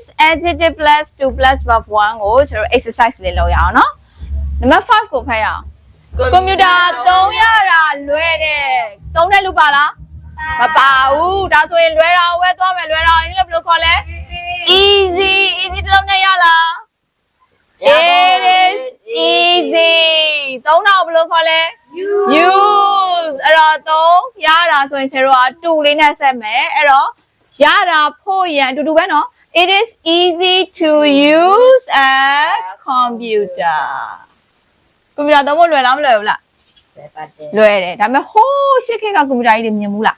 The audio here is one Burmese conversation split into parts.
this adjective plus 2 plus verb 1ကိုကျွန်တော် exercise လေးလုပ်ရအောင်နော်နံပါတ်5ကိုဖတ်ရအောင်ကွန်ပျူတာသုံးရတာလွယ်တယ်သုံးတဲ့လူပါလားမပါဘူးဒါဆိုရင်လွယ်တော့ဝဲသွားမယ်လွယ်တော့အင်္ဂလိပ်ဘယ်လိုခေါ်လဲ easy easy တလုံးနဲ့ရလား it is easy သုံးတော့ဘယ်လိုခေါ်လဲ use အဲ့တော့သုံးရတာဆိုရင်ကျွန်တော်က to လေးနဲ့ဆက်မယ်အဲ့တော့ရတာဖို့ရန်အတူတူပဲနော် it is easy to use a computer ကွန်ပျူတာသုံးဖို့လွယ်လားမလွယ်ဘူးလား ပဲပါတယ် လွယ်တယ်ဒါပေမဲ့ဟိုးရှစ်ခေတ်ကကွန်ပျူတာကြီးတွေမြင်ဘူးလား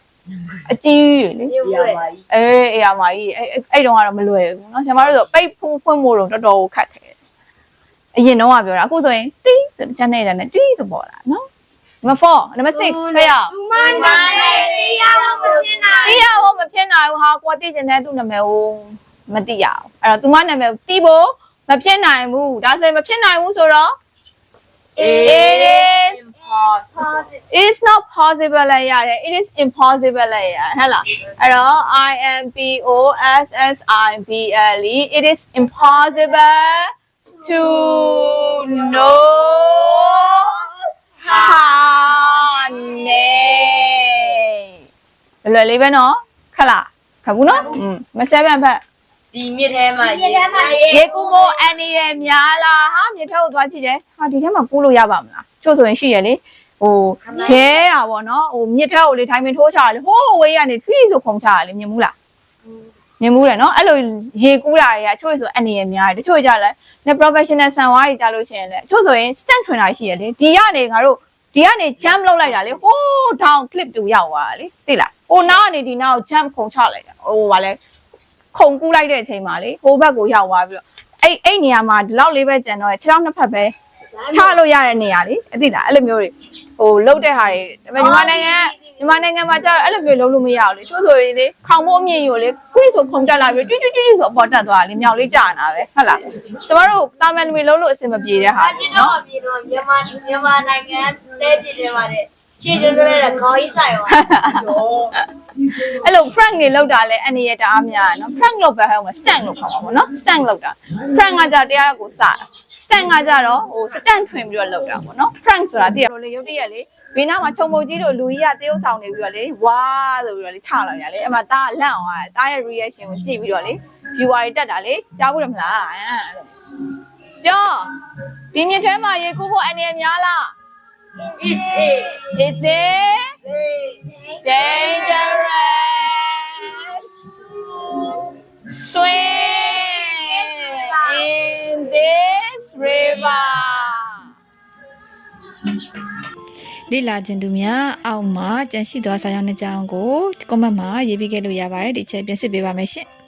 အကြီးကြီးလေ ညွှန်ပါကြီး အေးအေးအမကြီးအဲ့အဲ့အဲ့တုန်းကတော့မလွယ်ဘူးเนาะကျွန်မတို့ဆိုပိတ်ဖွင့်ဖွင့်ဖို့တော့တော်တော်ကိုခက်တယ်အရင်တော့ကပြောတာအခုဆိုရင်တီးဆိုချမ်းနေတာနဲ့တီးဆိုပေါ်လာเนาะနံပါတ်4နံပါတ်6ဖျက်ရအောင် သူမနာနဲ့တရားမဖြစ်နိုင် တီးရဖို့မဖြစ်နိုင်ဘူးဟာကိုယ်သိချင်တဲ့သူ့နာမည်ကို မသိရအောင်အဲ့တော့သူမနာမည်ကိုတီးဖို့မဖြစ်နိုင်ဘူးဒါဆိုရင်မဖြစ်နိုင်ဘူးဆိုတော့ it is it is not possible လည်းရတယ် it is impossible လည်းရတယ်ဟဲ့လားအဲ့တော့ i m p o s s i b l e it is impossible to know how name လွယ်လေးပဲနော်ခက်လားခက်ဘူးနော်อืมမဆဲပြန်ဖက် ဒီမြစ်ထဲမှာရေထဲမှာရေကူမိုးအန်နေရများလားဟာမြေထက်ကိုသွားကြည့်တယ်ဟာဒီထဲမှာကူးလို့ရပါမလားချို့ဆိုရင်ရှိရလေဟိုရဲတာပေါ့နော်ဟိုမြစ်ထက်ကိုလေထိုင်ပင်ထိုးချရလေဟိုးဝေးကနေထွီးဆိုခုံချရလေမြင်ဘူးလားမြင်ဘူးတယ်နော်အဲ့လိုရေကူးတာတွေကချို့ဆိုအန်နေရများတယ်တချို့ကြလဲ ne professional ဆန်ဝါးကြီးကြလို့ရှိရင်လေချို့ဆိုရင် stand ထွင်တာရှိရလေဒီကနေငါတို့ဒီကနေ jump လုပ်လိုက်တာလေဟိုး down clip တူရောက်သွားတာလေသိလားဟိုနားကနေဒီနားကို jump ခုံချလိုက်တာဟိုဗာလဲ ခုံကူးလိုက်တဲ့အချိန်မှာလေဟိုဘက်ကိုရောက်သွားပြီးတော့အဲ့အဲ့နေရာမှာဒီလောက်လေးပဲကျန်တော့ခြေထောက်နှစ်ဖက်ပဲချလို့ရတဲ့နေရာလေအသိလားအဲ့လိုမျိုးတွေဟိုလုတ်တဲ့ဟာတွေဒါပေမဲ့မြန်မာနိုင်ငံကမြန်မာနိုင်ငံမှာကျတော့အဲ့လိုမျိုးလုံးလို့မရဘူးလေချို့ဆိုရင်လေခေါင်မိုးအမြင့်ယူလေခွေးဆိုခုံတက်လာပြီးတွွတွွတွွဆိုအပေါ်တက်သွားတာလေမြောက်လေးကြာနာပဲဟုတ်လားကျမတို့တာမန်တွေလုံးလို့အဆင်မပြေတဲ့ဟာဒီနော်တော့ပြည်တော့မြန်မာမြန်မာနိုင်ငံတဲပြည်တယ်ပါတယ် ရှင်းတယ်လည်းခေါင်းကြီးဆိုင်ပါအဲ့လို prank တွေလောက်တာလဲအနေရတအားများတယ်နော် prank လောက်ပဲဟဲ့မှာ stand လောက်ခေါ်ပါဘောနော် stand လောက်တာ prank ကကြတရားကိုစတာ stand ကကြတော့ဟို stand ထွင်ပြီးတော့လောက်တာပေါ့နော် prank ဆိုတာတည်းရလေရုပ်တရက်လေဘေးနားမှာခြုံမုတ်ကြီးတို့လူကြီးကတရုပ်ဆောင်နေပြီးတော့လေဝါဆိုပြီးတော့လေချလာရလေအဲ့မှာတားလန့်အောင်ရတယ်တားရဲ့ reaction ကိုကြည့်ပြီးတော့လေ viewer တွေတက်တာလေကြားဘူးတယ်မလားအဲ့လိုပြောဒီမြစ်ထဲမှာရေကူးဖို့အနေနဲ့များလား is a is it dangerous swim in this river လေ့လာခြင်းသူများအောက်မှာကြန့်ရှိသွားစာရောက်တဲ့ကြောင်းကို comment မှာရေးပေးခဲ့လို့ရပါတယ်ဒီချက်ပြင်စစ်ပေးပါမယ်ရှင်။